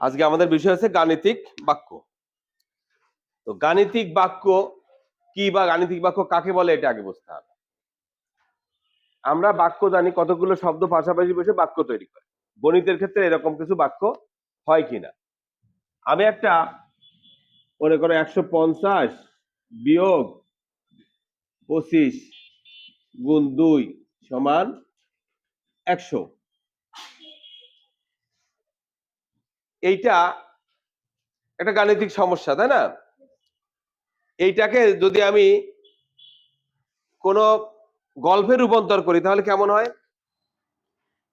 আজকে আমাদের বিষয় হচ্ছে গাণিতিক বাক্য। তো গাণিতিক বাক্য কি বা গাণিতিক বাক্য কাকে বলে এটা আগে বুঝতে হবে। আমরা বাক্য জানি কতগুলো শব্দ পাশাপাশি বসে বাক্য তৈরি করে। গণিতের ক্ষেত্রে এরকম কিছু বাক্য হয় কিনা। আমি একটা মনে করো একশো পঞ্চাশ বিয়োগ পঁচিশ গুণ দুই সমান একশো। এইটা একটা গাণিতিক সমস্যা, তাই না? এইটাকে যদি আমি কোনো গল্পে রূপান্তর করি, তাহলে কেমন হয়?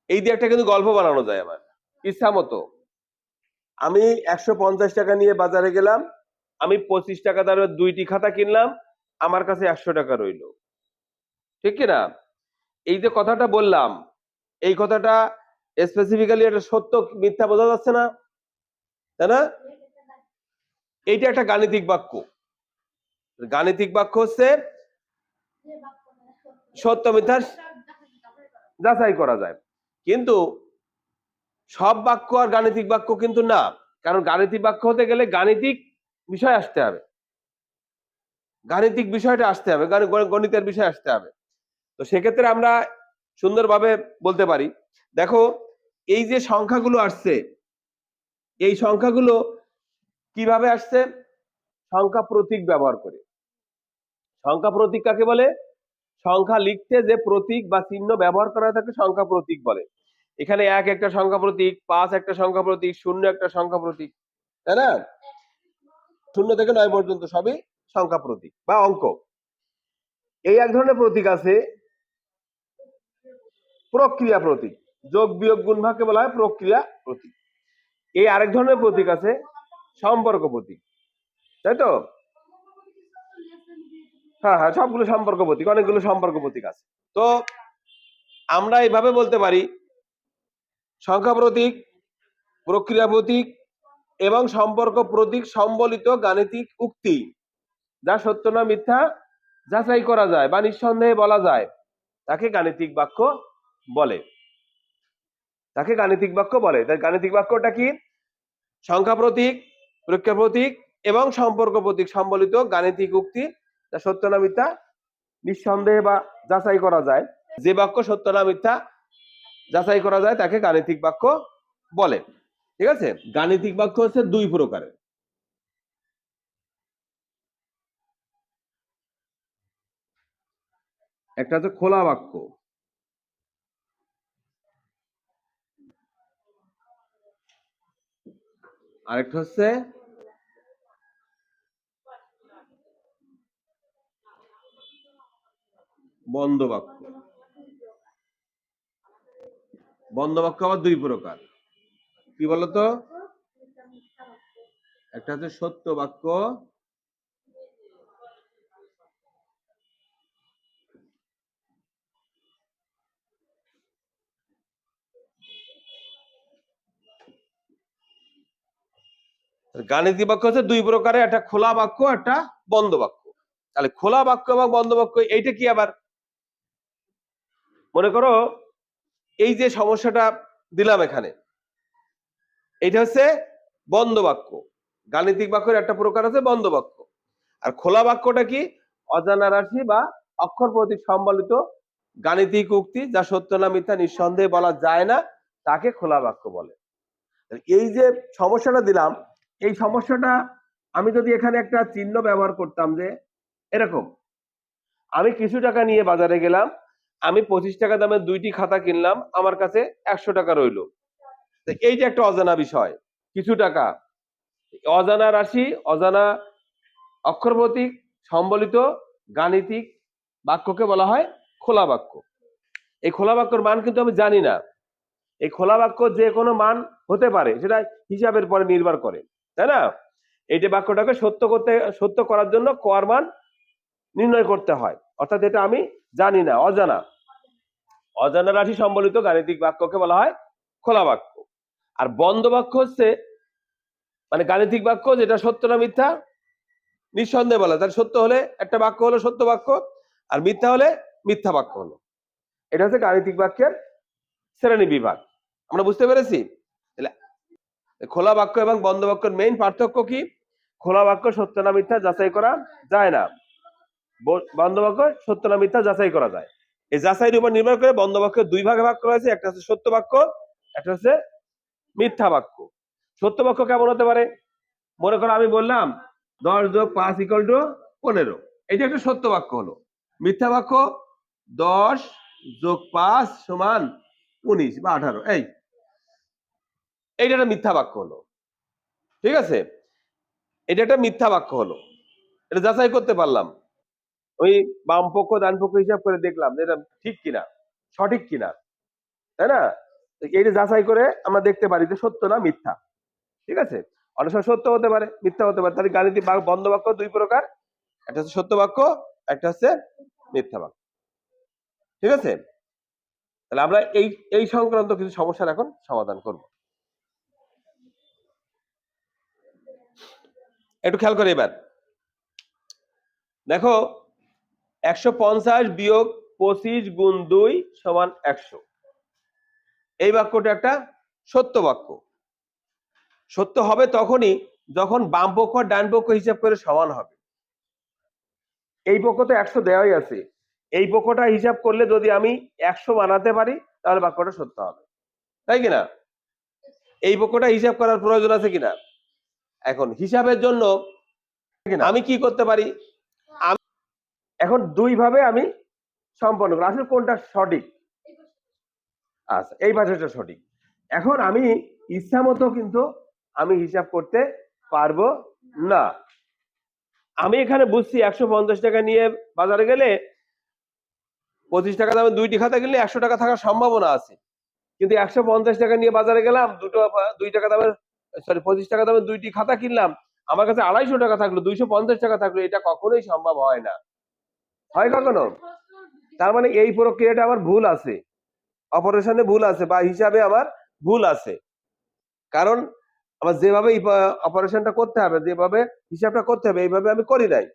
এই দিয়ে একটা কিন্তু গল্প বানানো যায় আমার, ইচ্ছা মতো। আমি একশো পঞ্চাশ টাকা নিয়ে বাজারে গেলাম, আমি পঁচিশ টাকা দামের দুইটি খাতা কিনলাম, আমার কাছে একশো টাকা রইল। ঠিক কিনা? এই যে কথাটা বললাম, এই কথাটা স্পেসিফিক্যালি একটা সত্য, মিথ্যা বোঝা যাচ্ছে না? তাই না? এইটা একটা গাণিতিক বাক্য। গাণিতিক বাক্য হচ্ছে সত্য, মিথ্যা যাচাই করা যায়। কিন্তু সব বাক্য আর গাণিতিক বাক্য কিন্তু না। কারণ গাণিতিক বাক্য হতে গেলে গাণিতিক বিষয় আসতে হবে। গাণিতিক বিষয়টা আসতে হবে। গণিতের বিষয় আসতে হবে। তো সেক্ষেত্রে আমরা সুন্দরভাবে বলতে পারি। দেখো, এই যে সংখ্যাগুলো আসছে এই সংখ্যাগুলো কীভাবে আসছে? সংখ্যা প্রতীক ব্যবহার করে। সংখ্যা প্রতীক কাকে বলে? সংখ্যা লিখতে যে প্রতীক বা চিহ্ন ব্যবহার করা তাকে সংখ্যা প্রতীক বলে। এখানে এক একটা সংখ্যা প্রতীক, পাঁচ একটা সংখ্যা প্রতীক, শূন্য একটা সংখ্যা প্রতীক, তাই না? শূন্য থেকে নয় পর্যন্ত সবই সংখ্যা প্রতীক বা অঙ্ক। এই এক ধরনের প্রতীক আছে, প্রক্রিয়া প্রতীক। যোগ বিয়োগ গুণ ভাগকে বলা হয় প্রক্রিয়া প্রতীক। এই আরেক ধরনের প্রতীক আছে, সম্পর্ক প্রতীক। তাই তো? হ্যাঁ হ্যাঁ সবগুলো সম্পর্ক প্রতীক, অনেকগুলো সম্পর্ক প্রতীক আছে। তো আমরা এইভাবে বলতে পারি, সংখ্যা প্রতীক, প্রক্রিয়া প্রতীক এবং সম্পর্ক প্রতীক সম্বলিত গাণিতিক উক্তি, যা সত্য না মিথ্যা যাচাই করা যায় বা নিঃসন্দেহে বলা যায়, তাকে গাণিতিক বাক্য বলে। তাকে গাণিতিক বাক্য বলে। তাই গাণিতিক বাক্যটা কি? সংখ্যা প্রতীক প্রক্রিয়া প্রতীক এবং সম্পর্ক প্রতীক সম্বলিত গাণিতিক উক্তি যা সত্য না মিথ্যা নিঃসন্দেহে বা যাচাই করা যায়। যে বাক্য সত্য না মিথ্যা যাচাই করা যায়, তাকে গাণিতিক বাক্য বলে। ঠিক আছে? গাণিতিক বাক্য হচ্ছে দুই প্রকারের। একটা হচ্ছে খোলা বাক্য আরেকটা হচ্ছে বন্ধ বাক্য বন্ধ বাক্য আবার দুই প্রকার। কি বলতো? একটা হচ্ছে সত্য বাক্য গাণিতিক বাক্য হচ্ছে দুই প্রকারের একটা খোলা বাক্য, একটা বন্ধ বাক্য। তাহলে খোলা বাক্য এবং বন্ধ বাক্য, এইটা কি আবার? মনে করো, এই যে সমস্যাটা দিলাম এখানে, এইটা হচ্ছে বন্ধ বাক্য। গাণিতিক বাক্যের একটা প্রকার আছে বন্ধ বাক্য। আর খোলা বাক্যটা কি? অজানা রাশি বা অক্ষর প্রতীক সম্বলিত গাণিতিক উক্তি, যা সত্য না মিথ্যা নিঃসন্দেহে বলা যায় না, তাকে খোলা বাক্য বলে। এই যে সমস্যাটা দিলাম এই সমস্যাটা আমি যদি এখানে একটা চিহ্ন ব্যবহার করতাম যে এরকম। আমি কিছু টাকা নিয়ে বাজারে গেলাম আমি পঁচিশ টাকা দামের দুইটি খাতা কিনলাম আমার কাছে একশো টাকা রইল। এই যে একটা অজানা বিষয় কিছু টাকা। অজানা রাশি অজানা অক্ষর প্রতীক সম্বলিত গাণিতিক বাক্যকে বলা হয় খোলা বাক্য। এই খোলা বাক্যর মান কিন্তু আমি জানি না। এই খোলা বাক্য যে কোনো মান হতে পারে সেটা হিসাবের পরে নির্ভর করে। তাই না? এই যে বাক্যটাকে সত্য করতে, সত্য করার জন্য কর মান নির্ণয় করতে হয়। অর্থাৎ এটা আমি জানি না, অজানা। অজানা রাশি সম্বলিত গাণিতিক বাক্যকে বলা হয় খোলা বাক্য। আর বন্ধ বাক্য হচ্ছে মানে গাণিতিক বাক্য যেটা সত্য না মিথ্যা, নিঃসন্দেহে বলা। তার সত্য হলে একটা বাক্য হলো সত্য বাক্য, আর মিথ্যা হলে মিথ্যা বাক্য হলো। এটা হচ্ছে গাণিতিক বাক্যের শ্রেণি বিভাগ। আমরা বুঝতে পেরেছি? খোলা বাক্য এবং বন্ধ বাক্যের মেইন পার্থক্য কি? খোলা বাক্য সত্য না মিথ্যা যাচাই করা যায় না। বন্ধ বাক্য সত্য না মিথ্যা যাচাই করা যায়। এই যাচাইয়ের উপর নির্ভর করে বন্ধ বাক্য দুই ভাগে ভাগ করা হয়েছে। একটা হচ্ছে সত্য বাক্য, একটা হচ্ছে মিথ্যা বাক্য। সত্য বাক্য কেমন হতে পারে? মনে করো আমি বললাম দশ যোগ পাঁচ ইকল টু পনেরো। এটা একটা সত্য বাক্য হলো। মিথ্যা বাক্য দশ যোগ পাঁচ সমান উনিশ বা আঠারো। এই এইটা একটা মিথ্যা বাক্য হলো। ঠিক আছে? এটা একটা মিথ্যা বাক্য হলো। এটা যাচাই করতে পারলাম। ওই বাম পক্ষ, ডান পক্ষ হিসাব করে দেখলাম যে এটা ঠিক কিনা, সঠিক কিনা। তাই না? এইটা যাচাই করে আমরা দেখতে পারি যে সত্য না মিথ্যা। ঠিক আছে? অনেক সময় সত্য হতে পারে, মিথ্যা হতে পারে। তাহলে গাণিতিক বন্ধ বাক্য দুই প্রকার। একটা হচ্ছে সত্য বাক্য, একটা হচ্ছে মিথ্যা বাক্য। ঠিক আছে? তাহলে আমরা এই এই সংক্রান্ত কিছু সমস্যার এখন সমাধান করব। একটু খেয়াল করে এবার। দেখো, একশো পঞ্চাশ বিয়োগ পঁচিশ গুণ দুই সমান একশো। এই বাক্যটা একটা সত্য বাক্য। সত্য হবে তখনই যখন বাম পক্ষ আর ডান পক্ষ হিসাব করে সমান হবে। এই পক্ষ তো একশো দেওয়াই আছে। এই পক্ষটা হিসাব করলে যদি আমি একশো বানাতে পারি, তাহলে বাক্যটা সত্য হবে। তাই কিনা? এই পক্ষটা হিসাব করার প্রয়োজন আছে কিনা? এখন হিসাবের জন্য আমি কি করতে পারি? আমি এখন দুই ভাবে আমি সম্পন্ন করি আসলে কোনটা সঠিক? আচ্ছা এই ভাষাটা সঠিক। এখন আমি ইচ্ছা মতো কিন্তু আমি হিসাব করতে পারব না। আমি এখানে বুঝছি একশো পঞ্চাশ টাকা নিয়ে বাজারে গেলে পঁচিশ টাকা দামে দুইটি খাতা কিনলে একশো টাকা থাকার সম্ভাবনা আছে। কিন্তু একশো পঞ্চাশ টাকা নিয়ে বাজারে গেলাম দুটো দুই টাকা দামের সরি পঁচিশ টাকা দামের দুইটি খাতা কিনলাম, আমার কাছে আড়াইশো টাকা থাকল, দুইশো পঞ্চাশ টাকা থাকল, এটা কখনোই সম্ভব হয় না। হয় কখনো? তার মানে এই প্রক্রিয়াটা আমার ভুল আছে। অপারেশনে ভুল আছে, বা হিসাবে আমার ভুল আছে। কারণ আমার যেভাবে অপারেশনটা করতে হবে, যেভাবে হিসাবটা করতে হবে, এইভাবে আমি করি নাই।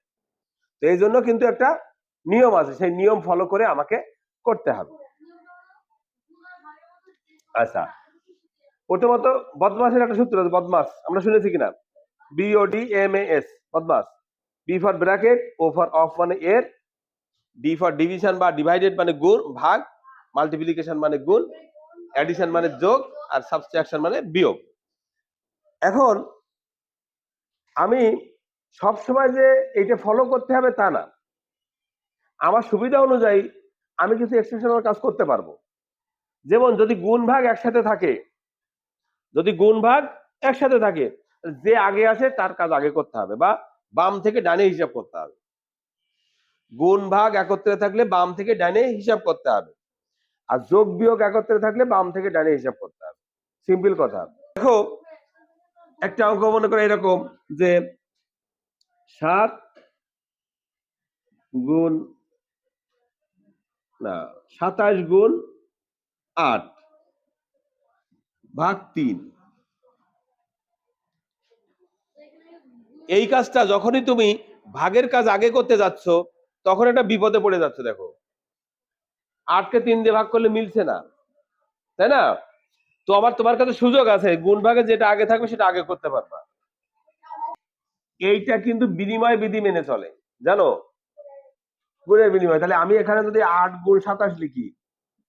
তো এই জন্য কিন্তু একটা নিয়ম আছে, সেই নিয়ম ফলো করে আমাকে করতে হবে। আচ্ছা। প্রথমত বদমাসের একটা সূত্র আছে, বদমাস। আমরা শুনেছি কিনা? B O D M A S বদমাস। B for bracket O for of মানে এর ডি ফর ডিভিশন বা ডিভাইডেড মানে গুণ, ভাগ মাল্টিপ্লিকেশন মানে গুণ অ্যাডিশন মানে যোগ, আর সাবস্ট্রাকশন মানে বিয়োগ। এখন, আমি সব সময় যে এইটা ফলো করতে হবে তা না। আমার সুবিধা অনুযায়ী আমি কিছু এক্সটেনশনাল কাজ করতে পারব। যেমন যদি গুণ ভাগ একসাথে থাকে যদি গুণ ভাগ একসাথে থাকে, যে আগে আসে তার কাজ আগে করতে হবে বা বাম থেকে ডানে হিসাব করতে হবে। গুণ ভাগ একত্রে থাকলে বাম থেকে ডানে হিসাব করতে হবে। আর যোগ বিয়োগ একত্রে থাকলে বাম থেকে ডানে হিসাব করতে হবে। সিম্পল কথা। দেখো, একটা অঙ্ক মনে করে এরকম যে সাত গুণ, না, সাতাশ গুণ আট। ভাগ তিন। এই কাজটা যখনই তুমি ভাগের কাজ আগে করতে যাচ্ছ, তখন একটা বিপদে পড়ে যাচ্ছে, দেখো। আটকে তিন দিয়ে ভাগ করলে মিলছে না, তাই না? তো আমার তোমার কাছে সুযোগ আছে, গুণ ভাগে যেটা আগে থাকবে সেটা আগে করতে পারবা। এইটা কিন্তু বিনিময় বিধি মেনে চলে, জানো? গুণের বিনিময়। তাহলে আমি এখানে যদি আট গুণ সাতাশ লিখি,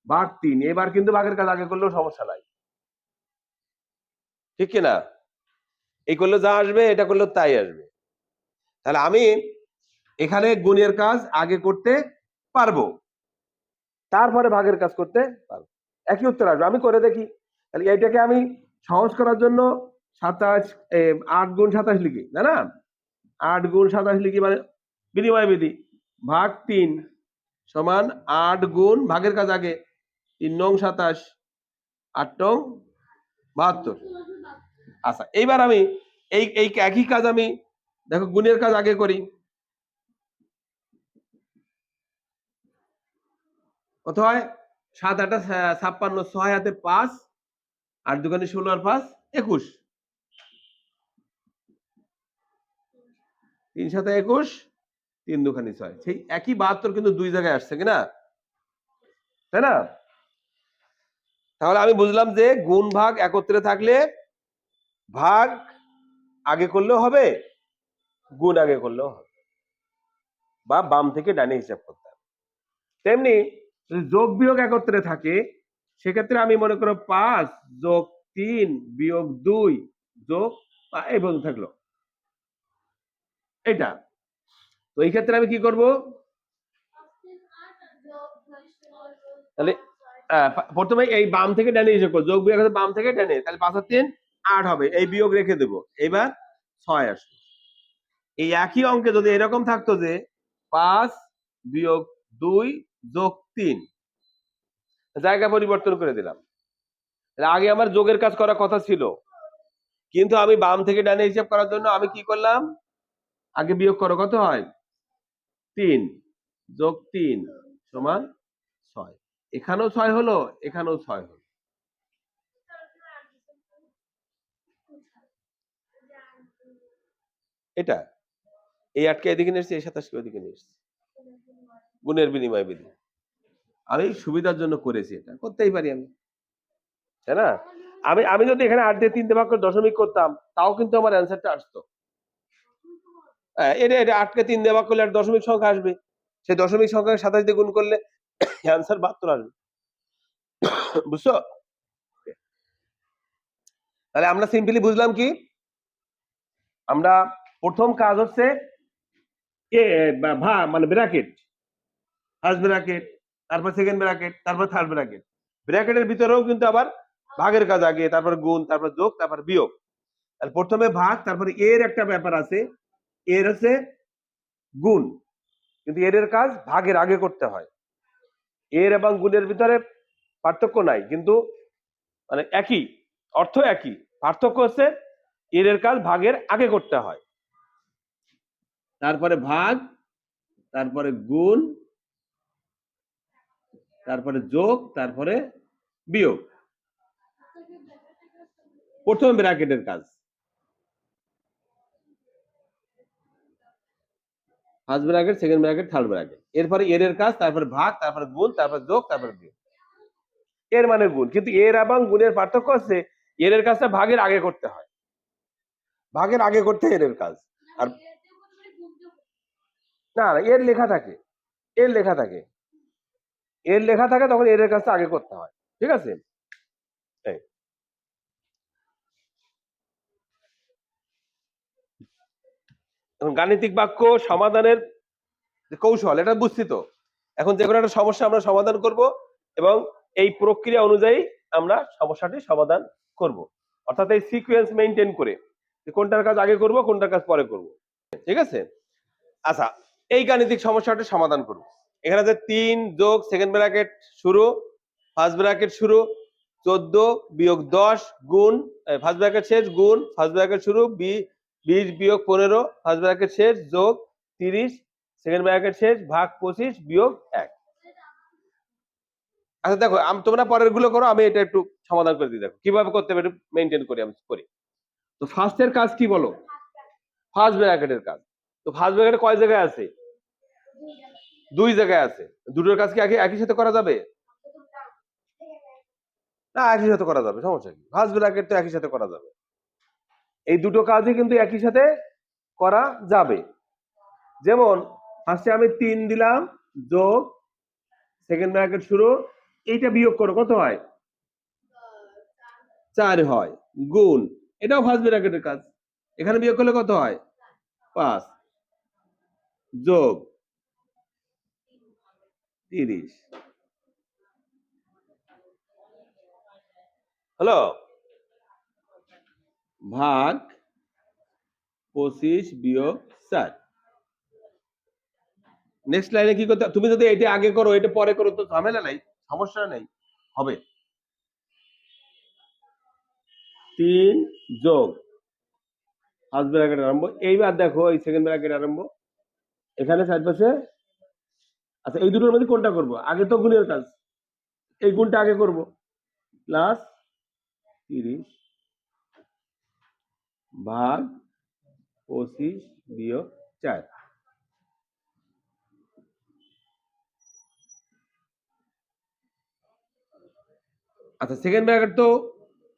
ভাগ তিন, এবার কিন্তু ভাগের কাজ আগে করলেও সমস্যা নাই। ঠিক কিনা? এই করলে যা আসবে, এটা করলেও তাই আসবে। তাহলে আমি এখানে গুণের কাজ আগে করতে পারব। তারপরে ভাগের কাজ করতে পারব। একই উত্তর আসবে। আমি করে দেখি। তাহলে এইটাকে আমি সহজ করার জন্য সাতাশ আট গুণ সাতাশ লিখি না না? আট গুণ সাতাশ লিখি মানে বিনিময় বিধি। ভাগ তিন সমান আট গুণ ভাগের কাজ আগে। তিন নং সাতাশ, আট নং বাহাত্তর। আচ্ছা এইবার আমি এই এই একই কাজ আমি, দেখো গুণের কাজ আগে করি। কত হয়? সাত আটা ছাপ্পান্ন, ছয় হাতে পাঁচ, আট দোকানে ষোলো আর পাঁচ, একুশ। তিন সাথে একুশ, তিন দুখানি ছয়। সেই একই বাহাত্তর কিন্তু দুই জায়গায় আসছে কিনা তাই না? তাহলে আমি বুঝলাম যে গুণ ভাগ একত্রে থাকলে ভাগ আগে করলেও হবে, গুণ আগে করলেও হবে। বা বাম থেকে ডানে হিসাব করতে হবে। তেমনি যোগ বিয়োগ একত্রে থাকে, সেক্ষেত্রে আমি মনে করো পাঁচ যোগ তিন বিয়োগ দুই যোগ পর্যন্ত থাকল। এটা তো এই ক্ষেত্রে আমি কি করব? তাহলে প্রথমে এই বাম থেকে ডানে হিসাব করব যোগ বিয়োগ বাম থেকে ডানে। তাহলে পাঁচ আর তিন আট হবে, এই বিয়োগ রেখে দেবো। এবার ছয় আসবে। এই একই অঙ্কে যদি এরকম থাকতো যে পাঁচ বিয়োগ দুই যোগ তিন, জায়গা পরিবর্তন করে দিলাম। আগে আমার যোগের কাজ করার কথা ছিল। কিন্তু আমি বাম থেকে ডানে হিসাব করার জন্য আমি কি করলাম? আগে বিয়োগ করো, কত হয়? তিন যোগ তিন সমান ছয়। এখানেও ছয় হলো, এখানেও ছয় হলো। এটা। এই আটকে এদিকে নিয়ে এসছে এই সাতাশকে ওদিকে নিয়ে এসছে। গুণের বিনিময় বিধি। আমি সুবিধার জন্য করেছি এটা করতেই পারি আমি। তাই না? আমি আমি যদি এখানে আট দিয়ে তিনটে ভাগ করে দশমিক করতাম তাও কিন্তু আমার অ্যান্সারটা আসতো। হ্যাঁ, এটা এটা আটকে তিন ভাগ করলে একটা দশমিক সংখ্যা আসবে। সেই দশমিক সংখ্যাকে সাতাশ দিয়ে গুণ করলে অ্যান্সার বাহাত্তর আসবে। বুঝছ? তাহলে আমরা সিম্পলি বুঝলাম কি? আমরা প্রথম কাজ হচ্ছে এ ভা মানে ব্র্যাকেট ফার্স্ট ব্র্যাকেট তারপর সেকেন্ড ব্র্যাকেট তারপর থার্ড ব্র্যাকেট ব্র্যাকেটের ভিতরেও কিন্তু আবার ভাগের কাজ আগে, তারপর গুণ, তারপর যোগ, তারপর বিয়োগ। তাহলে প্রথমে ভাগ, তারপরে এর একটা ব্যাপার আছে। এর হচ্ছে গুণ। কিন্তু এর এর কাজ ভাগের আগে করতে হয়। এর এবং গুণের ভিতরে পার্থক্য নাই, কিন্তু মানে একই, অর্থ একই। পার্থক্য হচ্ছে এর এর কাজ ভাগের আগে করতে হয়। তারপরে ভাগ, তারপরে গুণ, তারপরে যোগ, তারপরে বিয়োগ। প্রথম ব্র্যাকেটের কাজ। First bracket, second bracket, third bracket. এরপরে এর এর কাজ, তারপরে ভাগ, তারপরে গুণ, তারপরে যোগ, তারপরে বিয়োগ। এর মানে গুণ। কিন্তু এর এবং গুণের পার্থক্য হচ্ছে, এর এর কাজটা ভাগের আগে করতে হয়। ভাগের আগে করতে এর এর কাজ। আর না এর লেখা থাকে। এর লেখা থাকে। এর লেখা থাকে, তখন এর কাজটা আগে করতে হয়। ঠিক আছে? গাণিতিক বাক্য, সমাধানের কৌশল, এটা বুঝছি তো? এখন যে কোনো একটা সমস্যা আমরা সমাধান করব এবং এই প্রক্রিয়া অনুযায়ী আমরা সমস্যাটি সমাধান করব। অর্থাৎ এই সিকোয়েন্স মেনটেন করে কোনটার কাজ আগে করব, কোনটার কাজ পরে করব। ঠিক আছে? আচ্ছা এই গাণিতিক সমস্যাটি সমাধান করব এখানে যে তিন যোগ সেকেন্ড ব্র্যাকেট শুরু ফার্স্ট ব্র্যাকেট শুরু চোদ্দ বিয়োগ দশ গুণ ফার্স্ট ব্র্যাকেট শেষ গুণ ফার্স্ট ব্র্যাকেট শুরু বি বিশ বিয়োগ পনেরো ফার্স্ট ব্র্যাকেট শেষ যোগ তিরিশ সেকেন্ড ব্র্যাকেট শেষ ভাগ পঁচিশ বিয়োগ এক। আচ্ছা দেখো আম- তোমরা পরেরগুলো করো আমি এটা একটু সমাধান করে দিই দেখো। কীভাবে করতে হবে মেনটেন করি আমি করি। তো ফার্স্টের কাজ কি বলো? ফার্স্ট ব্র্যাকেটের কাজ। তো ফার্স্ট ব্র্যাকেটে কয় জায়গায় আছে? দুই জায়গায় আছে। দুটোর কাজ কি একই সাথে করা যাবে? না, একই সাথে করা যাবে, সমস্যা কি? ফার্স্ট ব্র্যাকেট তো একই সাথে করা যাবে। এই দুটো কাজই কিন্তু একই সাথে করা যাবে। যেমন ফার্স্টে আমি তিন দিলাম, যোগ সেকেন্ড ব্র্যাকেট শুরু, এইটা বিয়োগ করো, কত হয়? চার হয়, গুণ। এটাও ফার্স্ট ব্র্যাকেটের কাজ। এখানে বিয়োগ করলে কত হয়? পাঁচ। যোগ তিরিশ। হ্যালো? ভাগ পঁচিশ বিয়োগ চার নেক্সট লাইনে কি করতে তুমি যদি এটা আগে করো, এটা পরে করো, তো ঝামেলা নাই, সমস্যা নেই, হবে। তিন যোগ ফার্স্ট ব্র্যাকেট আরম্ভ। এইবার দেখো, এই সেকেন্ড ব্র্যাকেট আরম্ভ। এখানে সাইড পাশে আচ্ছা এই দুটোর মধ্যে কোনটা করব? আগে তো গুণের কাজ। এই গুণটা আগে করব। প্লাস তিরিশ ভাগ পঁচিশ বিয়োগ চার। আচ্ছা সেকেন্ড ব্র্যাকেট তো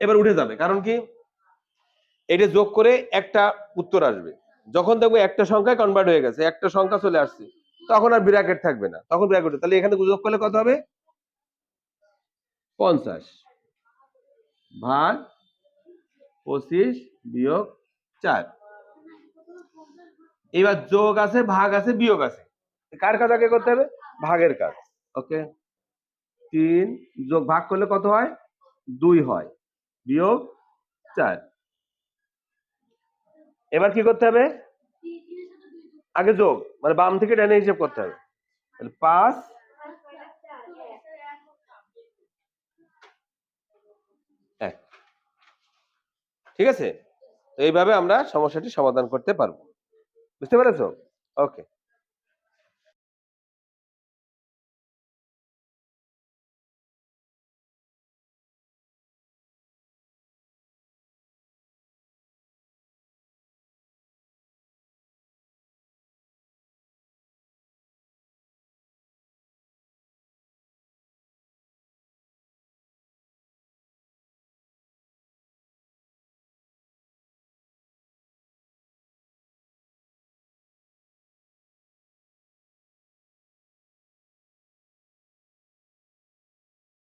এবার উঠে যাবে। কারণ কি? এটা যোগ করে একটা উত্তর আসবে। যখন দেখব একটা সংখ্যায় কনভার্ট হয়ে গেছে, একটা সংখ্যা চলে আসছে। তখন আর ব্র্যাকেট থাকবে না। তখন ব্র্যাকেট তাহলে এখানে যোগ করলে কত হবে? পঞ্চাশ। ভাগ পঁচিশ বিয়োগ চার। এবার যোগ আছে, ভাগ আছে, বিয়োগ আছে। কার কাজ আগে করতে হবে? ভাগের কাজ। ওকে? তিন যোগ ভাগ করলে কত হয়? দুই হয়। বিয়োগ চার। এবার কি করতে হবে? আগে যোগ মানে বাম থেকে ডানে হিসেব করতে হবে। তাহলে পাঁচ, এক। ঠিক আছে? তো এইভাবে আমরা সমস্যাটি সমাধান করতে পারব। বুঝতে পেরেছ? ওকে।